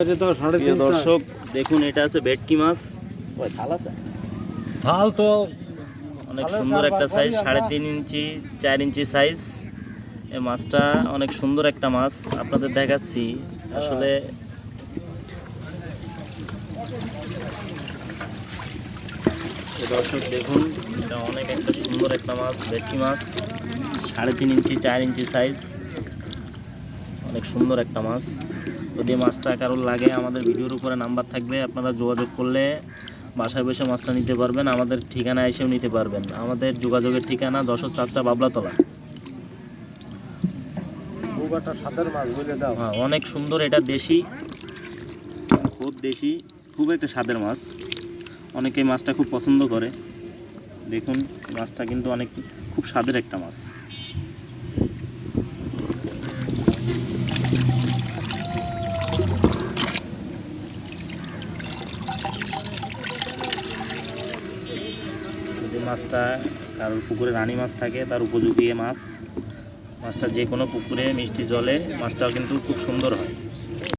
প্রিয় দর্শক দেখুন এটা আছে ভেটকি মাছ। থাল তো অনেক সুন্দর একটা সাইজ সাড়ে তিন ইঞ্চি চার ইঞ্চি সাইজ এই মাছটা অনেক সুন্দর একটা মাছ আপনাদের দেখাচ্ছি। আসলে দর্শক দেখুন এটা অনেক একটা সুন্দর একটা মাছ ভেটকি মাছ। সাড়ে তিন ইঞ্চি চার ইঞ্চি সাইজ অনেক সুন্দর একটা মাছ। যদি মাছটা কারোর লাগে আমাদের ভিডিওর উপরে নাম্বার থাকবে আপনারা যোগাযোগ করলে বাসায় বসে মাছটা নিতে পারবেন আমাদের ঠিকানা এসেও নিতে পারবেন। আমাদের যোগাযোগের ঠিকানা দশর চাষটা বাবলাতলা। হ্যাঁ অনেক সুন্দর এটা দেশি খুব দেশি খুব একটা স্বাদের মাছ। অনেকে মাছটা খুব পছন্দ করে। দেখুন মাছটা কিন্তু অনেক খুব স্বাদের একটা মাছ। মাছটা, কারণ পুকুরে রানি মাছ থাকে, তার উপযোগী মাছ। মাছটা যে কোনো পুকুরে মিষ্টি জলে, মাছটাও কিন্তু খুব সুন্দর হয়।